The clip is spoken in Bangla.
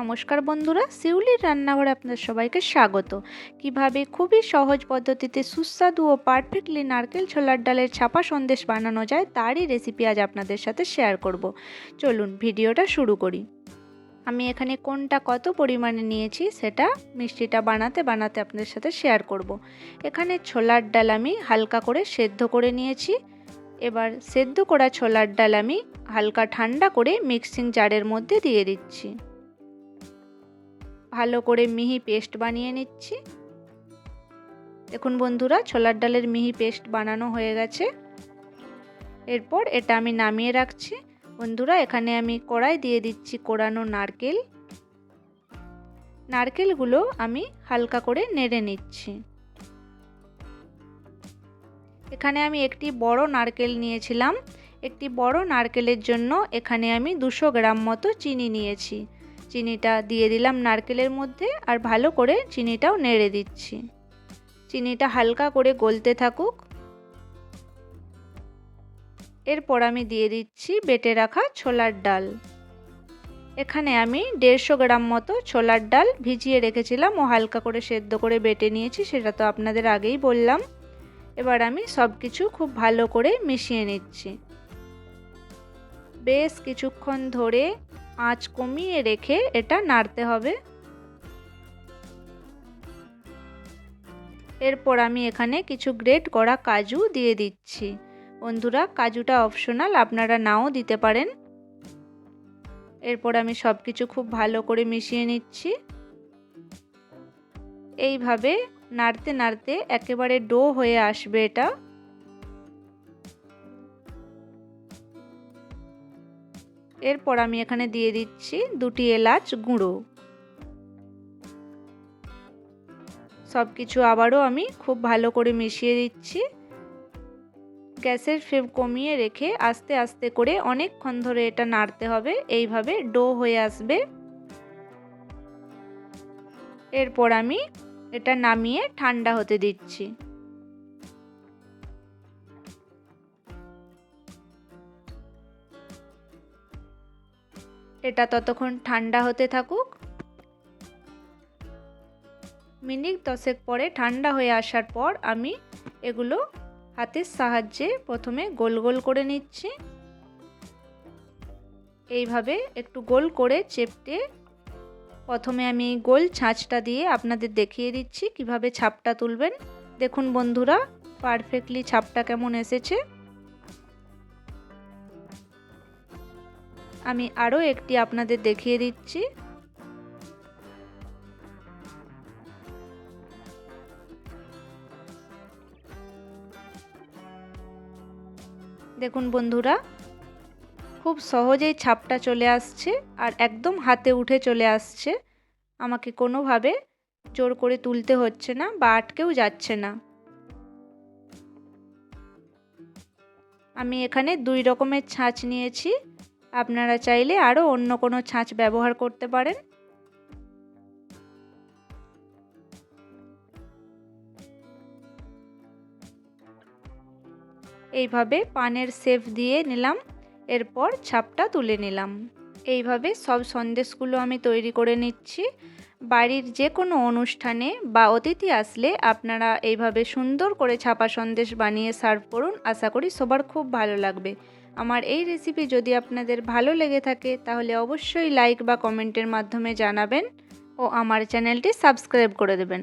নমস্কার বন্ধুরা শিউলির রান্নাঘরে আপনাদের সবাইকে স্বাগত। কীভাবে খুবই সহজ পদ্ধতিতে সুস্বাদু ও পারফেক্টলি নারকেল ছোলার ডালের ছাপা সন্দেশ বানানো যায়, তারই রেসিপি আজ আপনাদের সাথে শেয়ার করব। চলুন ভিডিওটা শুরু করি। আমি এখানে কোনটা কত পরিমাণে নিয়েছি সেটা মিষ্টিটা বানাতে বানাতে আপনাদের সাথে শেয়ার করব। এখানে ছোলার ডাল আমি হালকা করে সেদ্ধ করে নিয়েছি। এবার সেদ্ধ করা ছোলার ডাল আমি হালকা ঠান্ডা করে মিক্সিং জারের মধ্যে দিয়ে দিচ্ছি। ভালো করে মিহি পেস্ট বানিয়ে নিচ্ছি। দেখুন বন্ধুরা, ছোলার ডালের মিহি পেস্ট বানানো হয়ে গেছে। এরপর এটা আমি নামিয়ে রাখছি। বন্ধুরা, এখানে আমি কড়াই দিয়ে দিচ্ছি কোরানো নারকেল। নারকেলগুলো আমি হালকা করে নেড়ে নিচ্ছি। এখানে আমি একটি বড় নারকেল নিয়েছিলাম। একটি বড় নারকেলের জন্য এখানে আমি দুশো গ্রাম মতো চিনি নিয়েছি। চিনিটা দিয়ে দিলাম নারকেলের মধ্যে আর ভালো করে চিনিটাও নেড়ে দিচ্ছি। চিনিটা হালকা করে গলতে থাকুক। এরপর আমি দিয়ে দিচ্ছি বেটে রাখা ছোলার ডাল। এখানে আমি দেড়শো গ্রাম মতো ছোলার ডাল ভিজিয়ে রেখেছিলাম ও হালকা করে সেদ্ধ করে বেটে নিয়েছি, সেটা তো আপনাদের আগেই বললাম। এবার আমি সব কিছু খুব ভালো করে মিশিয়ে নিচ্ছি। বেশ কিছুক্ষণ ধরে আঁচ কমিয়ে রেখে এটা নাড়তে হবে। এরপর আমি এখানে কিছু গ্রেট করা কাজু দিয়ে দিচ্ছি। বন্ধুরা, কাজুটা অপশনাল, আপনারা নাও দিতে পারেন। এরপর আমি সব কিছু খুব ভালো করে মিশিয়ে নিচ্ছি। এইভাবে নাড়তে নাড়তে একেবারে ডো হয়ে আসবে এটা। এরপর আমি এখানে দিয়ে দিচ্ছি দুটি এলাচ গুঁড়ো। সব কিছু আবারও আমি খুব ভালো করে মিশিয়ে দিচ্ছি। গ্যাসের ফ্লেম কমিয়ে রেখে আস্তে আস্তে করে অনেকক্ষণ ধরে এটা নাড়তে হবে, এইভাবে ডো হয়ে আসবে। এরপর আমি এটা নামিয়ে ঠান্ডা হতে দিচ্ছি। এটা ততক্ষণ ঠান্ডা হতে থাকুক। মিনিট দশেক পরে ঠান্ডা হয়ে আসার পর আমি এগুলো হাতের সাহায্যে প্রথমে গোল গোল করে নিচ্ছি। এইভাবে একটু গোল করে চেপটে প্রথমে আমি গোল ছাঁচটা দিয়ে আপনাদের দেখিয়ে দিচ্ছি কীভাবে ছাপটা তুলবেন। দেখুন বন্ধুরা, পারফেক্টলি ছাপটা কেমন এসেছে। আমি আরও একটি আপনাদের দেখিয়ে দিচ্ছি। দেখুন বন্ধুরা, খুব সহজেই ছাপটা চলে আসছে আর একদম হাতে উঠে চলে আসছে। আমাকে কোনোভাবে জোর করে তুলতে হচ্ছে না বা আটকেও যাচ্ছে না। আমি এখানে দুই রকমের ছাঁচ নিয়েছি। আপনারা চাইলে আরও অন্য কোনো ছাঁচ ব্যবহার করতে পারেন। এইভাবে পানের সেফ দিয়ে নিলাম, এরপর ছাপটা তুলে নিলাম। এইভাবে সব সন্দেশগুলো আমি তৈরি করে নিচ্ছি। বাড়ির যে কোনো অনুষ্ঠানে বা অতিথি আসলে আপনারা এইভাবে সুন্দর করে ছাপা সন্দেশ বানিয়ে সার্ভ করুন, আশা করি সবার খুব ভালো লাগবে। আমার এই রেসিপি যদি আপনাদের ভালো লেগে থাকে, তাহলে অবশ্যই লাইক বা কমেন্টের মাধ্যমে জানাবেন ও আমার চ্যানেলটি সাবস্ক্রাইব করে দেবেন।